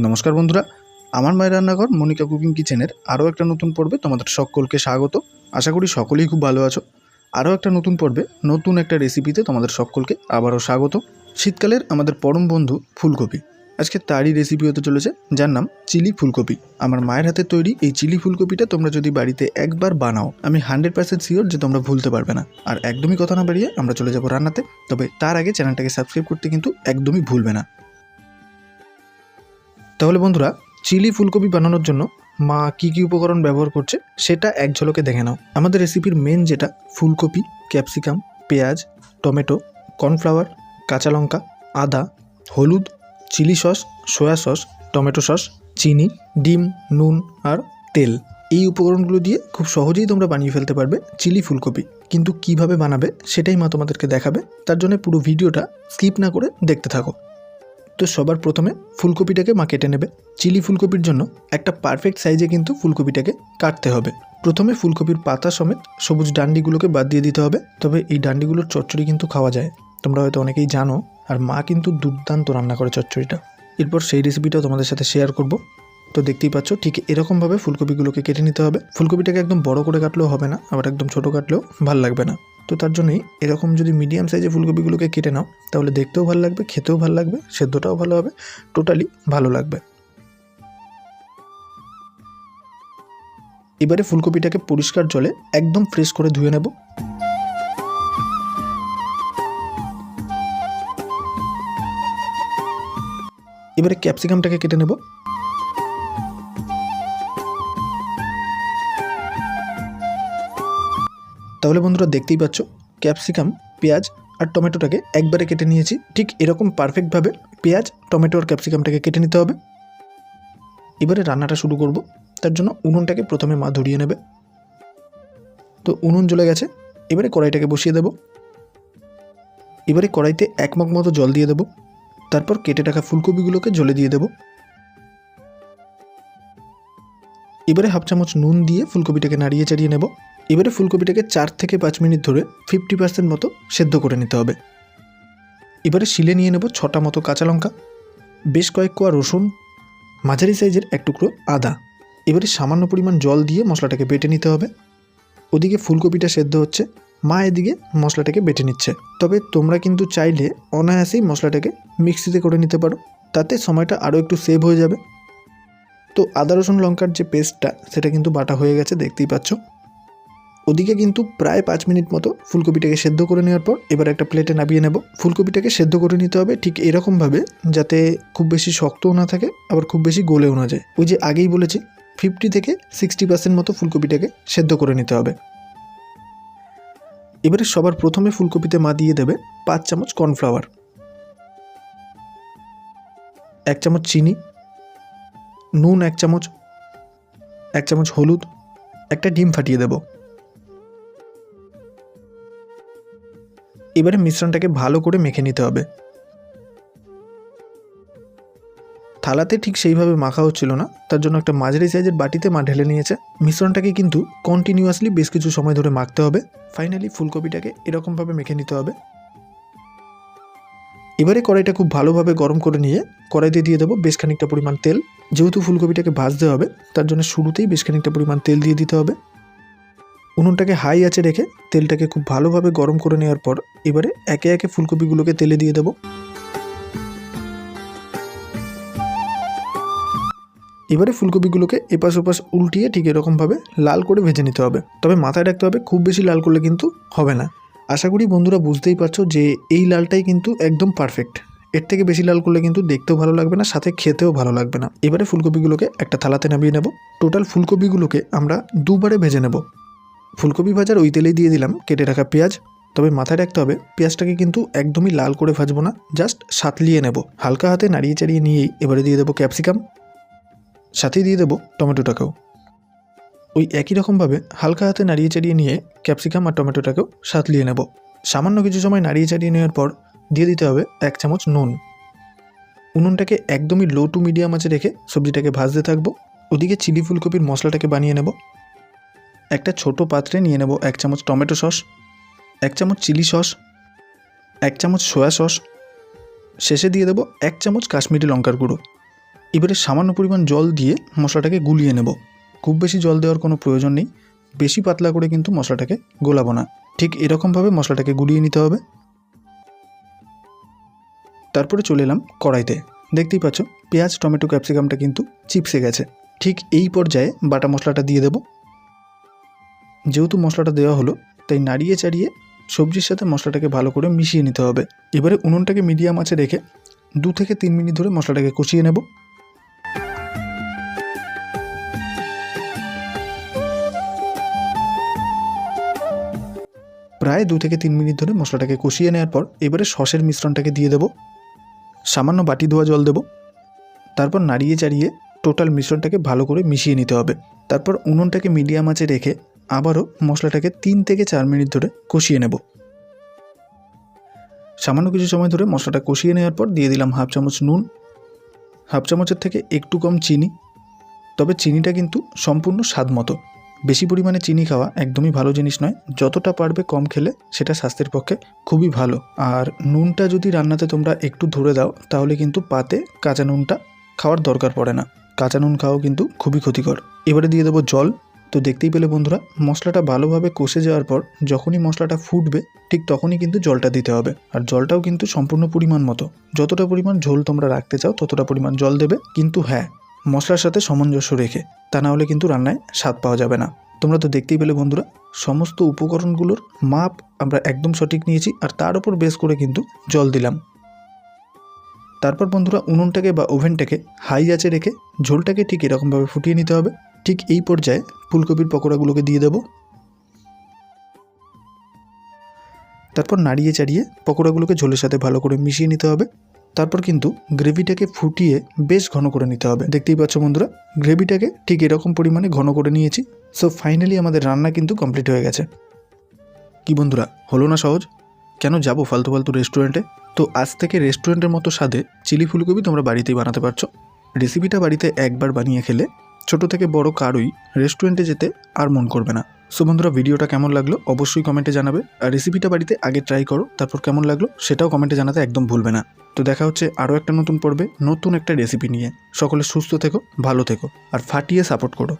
নমস্কার বন্ধুরা, আমার মায়ের রান্নাঘর মনিকা কুকিং কিচেনের আরও একটা নতুন পর্বে তোমাদের সকলকে স্বাগত। আশা করি সকলেই খুব ভালো আছো। আরও একটা নতুন পর্বে, নতুন একটা রেসিপিতে তোমাদের সকলকে আবারও স্বাগত। শীতকালের আমাদের পরম বন্ধু ফুলকপি। আজকে তারই রেসিপি হতে চলেছে, যার নাম চিলি ফুলকপি। আমার মায়ের হাতে তৈরি এই চিলি ফুলকপিটা তোমরা যদি বাড়িতে একবার বানাও, আমি হান্ড্রেড পার্সেন্ট শিওর যে তোমরা ভুলতে পারবে না। আর একদমই কথা না বাড়িয়ে আমরা চলে যাব রান্নাতে, তবে তার আগে চ্যানেলটাকে সাবস্ক্রাইব করতে কিন্তু একদমই ভুলবে না। তাহলে বন্ধুরা, চিলি ফুলকপি বানানোর জন্য মা কী কী উপকরণ ব্যবহার করছে সেটা এক ঝলকে দেখে নাও। আমাদের রেসিপির মেন যেটা, ফুলকপি, ক্যাপসিকাম, পেঁয়াজ, টমেটো, কর্নফ্লাওয়ার, কাঁচা লঙ্কা, আদা, হলুদ, chilli sauce, soya sauce, tomato sauce, চিনি, ডিম, নুন আর তেল। এই উপকরণগুলো দিয়ে খুব সহজেই তোমরা বানিয়ে ফেলতে পারবে চিলি ফুলকপি। কিন্তু কীভাবে বানাবে সেটাই মা তোমাদেরকে দেখাবে। তার জন্য পুরো ভিডিওটা স্কিপ না করে দেখতে থাকো। তো সবার প্রথমে ফুলকপিটাকে মা কেটে নেবে। চিলি ফুলকপির জন্য একটা পারফেক্ট সাইজে কিন্তু ফুলকপিটাকে কাটতে হবে। প্রথমে ফুলকপির পাতা সমেত সবুজ ডান্ডিগুলোকে বাদ দিয়ে দিতে হবে। তবে এই ডান্ডিগুলোর চচ্চড়ি কিন্তু খাওয়া যায়। তোমরা হয়তো অনেকেই জানো, আর মা কিন্তু দুর্দান্ত রান্না করে চচ্চড়িটা। এরপর সেই রেসিপিটাও তোমাদের সাথে শেয়ার করব। তো দেখতেই পাচ্ছ, ঠিক এরকমভাবে ফুলকপিগুলোকে কেটে নিতে হবে। ফুলকপিটাকে একদম বড় করে কাটলেও হবে না, আবার একদম ছোট কাটলেও ভালো লাগবে না। তো তার জন্যই এরকম যদি মিডিয়াম সাইজে ফুলকপিগুলোকে কেটে নাও, তাহলে দেখতেও ভালো লাগবে, খেতেও ভালো লাগবে, সেদ্ধটাও ভালো হবে টোটালি ভালো লাগবে। এবারে ফুলকপিটাকে পরিষ্কার জলে একদম ফ্রেশ করে ধুয়ে নেব। এবারে ক্যাপসিকামটাকে কেটে নেব। তাহলে বন্ধুরা দেখতেই পাচ্ছ, ক্যাপসিকাম, পেঁয়াজ আর টমেটোটাকে একবারে কেটে নিয়েছি। ঠিক এরকম পারফেক্টভাবে পেঁয়াজ, টমেটো আর ক্যাপসিকামটাকে কেটে নিতে হবে। এবারে রান্নাটা শুরু করব। তার জন্য উনুনটাকে প্রথমে মা ধরিয়ে নেবে। তো উনুন জ্বলে গেছে। এবারে কড়াইটাকে বসিয়ে দেব। এবারে কড়াইতে এক মগ মতো জল দিয়ে দেব। তারপর কেটে রাখা ফুলকপিগুলোকে জলে দিয়ে দেব। এবারে হাফ চামচ নুন দিয়ে ফুলকপিটাকে নাড়িয়ে চাড়িয়ে নেব। এবারে ফুলকপিটাকে চার থেকে পাঁচ মিনিট ধরে ফিফটি পার্সেন্ট মতো সেদ্ধ করে নিতে হবে। এবারে শিলে নিয়ে নেব ছটা মতো কাঁচা লঙ্কা, বেশ কয়েক কোয়া রসুন, মাঝারি সাইজের এক টুকরো আদা। এবারে সামান্য পরিমাণ জল দিয়ে মশলাটাকে বেটে নিতে হবে। ওদিকে ফুলকপিটা সেদ্ধ হচ্ছে, মা এদিকে মশলাটাকে বেটে নিচ্ছে। তবে তোমরা কিন্তু চাইলে অনায়াসেই মশলাটাকে মিক্সিতে করে নিতে পারো, তাতে সময়টা আরও একটু সেভ হয়ে যাবে। তো আদা রসুন লঙ্কার যে পেস্টটা সেটা কিন্তু বাটা হয়ে গেছে, দেখতেই পাচ্ছ। ওদিকে কিন্তু প্রায় পাঁচ মিনিট মতো ফুলকপিটাকে সেদ্ধ করে নেওয়ার পর এবার একটা প্লেটে নামিয়ে নেব। ফুলকপিটাকে সেদ্ধ করে নিতে হবে ঠিক এরকমভাবে যাতে খুব বেশি শক্তও না থাকে, আবার খুব বেশি গলেও না যায়। ওই যে আগেই বলেছি, ফিফটি থেকে সিক্সটি পার্সেন্ট মতো ফুলকপিটাকে সেদ্ধ করে নিতে হবে। এবারে সবার প্রথমে ফুলকপিতে মা দিয়ে দেবে পাঁচ চামচ কর্নফ্লাওয়ার, এক চামচ চিনি, নুন এক চামচ এক চামচ হলুদ, একটা ডিম ফাটিয়ে দেবো। এবারে মিশ্রণটাকে ভালো করে মেখে নিতে হবে। থালাতে ঠিক সেইভাবে মাখা হচ্ছিল না, তার জন্য একটা মাঝারি সাইজের বাটিতে মা ঢেলে নিয়েছে। মিশ্রণটাকে কিন্তু কন্টিনিউয়াসলি বেশ কিছু সময় ধরে মাখতে হবে। ফাইনালি ফুলকপিটাকে এরকমভাবে মেখে নিতে হবে। এবারে কড়াইটা খুব ভালোভাবে গরম করে নিয়ে কড়াইতে দিয়ে দেবো বেশ খানিকটা পরিমাণ তেল। যেহেতু ফুলকপিটাকে ভাজতে হবে, তার জন্য শুরুতেই বেশ খানিকটা পরিমাণ তেল দিয়ে দিতে হবে। উনুনটাকে হাই আছে রেখে তেলটাকে খুব ভালোভাবে গরম করে নেওয়ার পর এবারে একে একে ফুলকপিগুলোকে তেলে দিয়ে দেবো। এবারে ফুলকপিগুলোকে এপাশ ওপাশ উল্টিয়ে ঠিক এরকমভাবে লাল করে ভেজে নিতে হবে। তবে মাথায় রাখতে হবে, খুব বেশি লাল করলে কিন্তু হবে না। আশা করি বন্ধুরা বুঝতেই পারছ যে এই লালটাই কিন্তু একদম পারফেক্ট এর থেকে বেশি লাল করলে কিন্তু দেখতেও ভালো লাগবে না, সাথে খেতেও ভালো লাগবে না। এবারে ফুলকপিগুলোকে একটা থালাতে নামিয়ে নেব। টোটাল ফুলকপিগুলোকে আমরা দুবারে ভেজে নেব। ফুলকপি ভাজার ওই তেলেই দিয়ে দিলাম, কেটে রাখা পেঁয়াজ। তবে মাথায় রাখতে হবে, পেঁয়াজটাকে কিন্তু একদমই লাল করে ভাজবো না, জাস্ট সাতলিয়ে নেব। হালকা হাতে নাড়িয়ে চাড়িয়ে নিয়েই এবারে দিয়ে দেবো ক্যাপসিকাম, সাথে দিয়ে দেবো টমেটোটাকেও। ওই একই রকমভাবে হালকা হাতে নাড়িয়ে চাড়িয়ে নিয়ে ক্যাপসিকাম আর টমেটোটাকেও সাতলিয়ে নেব। সামান্য কিছু সময় নাড়িয়ে চাড়িয়ে নেওয়ার পর দিয়ে দিতে হবে এক চামচ নুন। উনুনটাকে একদমই লো টু মিডিয়াম আঁচে রেখে সবজিটাকে ভাজতে থাকব। ওদিকে চিলি ফুলকপির মশলাটাকে বানিয়ে নেব। একটা ছোট পাত্রে নিয়ে নেব এক চামচ টমেটো সস, এক চামচ চিলি সস, এক চামচ সয়া সস। শেষে দিয়ে দেবো এক চামচ কাশ্মীরি লঙ্কার গুঁড়ো। এবারে সামান্য পরিমাণ জল দিয়ে মশলাটাকে গুলিয়ে নেব। খুব বেশি জল দেওয়ার কোনো প্রয়োজন নেই। বেশি পাতলা করে কিন্তু মশলাটাকে গোলাবো না। ঠিক এরকমভাবে মশলাটাকে গুলিয়ে নিতে হবে। তারপরে চলে এলাম কড়াইতে। দেখতেই পাচ্ছ, পেঁয়াজ, টমেটো, ক্যাপসিকামটা কিন্তু চিপসে গেছে। ঠিক এই পর্যায়ে বাটা মশলাটা দিয়ে দেব। যেহেতু মশলাটা দেওয়া হলো, তাই নাড়িয়ে চাড়িয়ে সবজির সাথে মশলাটাকে ভালো করে মিশিয়ে নিতে হবে। এবারে উনুনটাকে মিডিয়াম আঁচে রেখে দু থেকে তিন মিনিট ধরে মশলাটাকে কষিয়ে নেব। প্রায় দু থেকে তিন মিনিট ধরে মশলাটাকে কষিয়ে নেওয়ার পর এবারে সসের মিশ্রণটাকে দিয়ে দেব। সামান্য বাটি ধোয়া জল দেব। তারপর নাড়িয়ে চাড়িয়ে টোটাল মিশ্রণটাকে ভালো করে মিশিয়ে নিতে হবে। তারপর উনুনটাকে মিডিয়াম আঁচে রেখে আবারও মশলাটাকে তিন থেকে চার মিনিট ধরে কষিয়ে নেব। সামান্য কিছু সময় ধরে মশলাটা কষিয়ে নেওয়ার পর দিয়ে দিলাম হাফ চামচ নুন, হাফ চামচের থেকে একটু কম চিনি, তবে চিনিটা কিন্তু সম্পূর্ণ স্বাদ মতো। বেশি পরিমাণে চিনি খাওয়া একদমই ভালো জিনিস নয়, যতটা পারবে কম খেলে সেটা স্বাস্থ্যের পক্ষে খুবই ভালো। আর নুনটা যদি রান্নাতে তোমরা একটু ধরে দাও, তাহলে কিন্তু পাতে কাঁচা নুনটা খাওয়ার দরকার পড়ে না। কাঁচা নুন খাওয়াও কিন্তু খুবই ক্ষতিকর। এবারে দিয়ে দেবো জল। তো দেখতেই পেলে বন্ধুরা, মশলাটা ভালোভাবে কষে যাওয়ার পর যখনই মশলাটা ফুটবে, ঠিক তখনই কিন্তু জলটা দিতে হবে। আর জলটাও কিন্তু সম্পূর্ণ পরিমাণ মতো। যতটা পরিমাণ ঝোল তোমরা রাখতে চাও, ততটা পরিমাণ জল দেবে। কিন্তু হ্যাঁ মশলার সাথে সামঞ্জস্য রেখে, তা না হলে কিন্তু রান্নায় স্বাদ পাওয়া যাবে না। তোমরা তো দেখতেই পেলে বন্ধুরা, সমস্ত উপকরণগুলোর মাপ আমরা একদম সঠিক নিয়েছি, আর তার উপর বেস করে কিন্তু জল দিলাম। তারপর বন্ধুরা, উনুনটাকে বা ওভেনটাকে হাই আঁচে রেখে ঝোলটাকে ঠিক এরকমভাবে ফুটিয়ে নিতে হবে। ঠিক এই পর্যায়ে ফুলকপির পকোড়াগুলোকে দিয়ে দেবো। তারপর নাড়িয়ে চাড়িয়ে পকোড়াগুলোকে ঝোলের সাথে ভালো করে মিশিয়ে নিতে হবে। তারপর কিন্তু গ্রেভিটাকে ফুটিয়ে বেশ ঘন করে নিতে হবে। দেখতেই পাচ্ছ বন্ধুরা, গ্রেভিটাকে ঠিক এরকম পরিমাণে ঘন করে নিয়েছি। সো ফাইনালি আমাদের রান্না কিন্তু কমপ্লিট হয়ে গেছে। কি বন্ধুরা, হলো না সহজ? কেন যাব ফালতু ফালতু রেস্টুরেন্টে তো আজ থেকে রেস্টুরেন্টের মতো স্বাদে চিলি ফুলকপি তোমরা বাড়িতেই বানাতে পারছ। রেসিপিটা বাড়িতে একবার বানিয়ে খেলে ছোট থেকে বড় কারোই রেস্টুরেন্টে যেতে আর মন করবে না। সো বন্ধুরা, ভিডিওটা কেমন লাগল অবশ্যই কমেন্টে জানাবে। আর রেসিপিটা বাড়িতে আগে ট্রাই করো, তারপর কেমন লাগল সেটাও কমেন্টে জানাতে একদম ভুলবে না। তো দেখা হচ্ছে আরও একটা নতুন পর্বে নতুন একটা রেসিপি নিয়ে। সকলে সুস্থ থেকো, ভালো থেকো, আর ফাটিয়ে সাপোর্ট করো।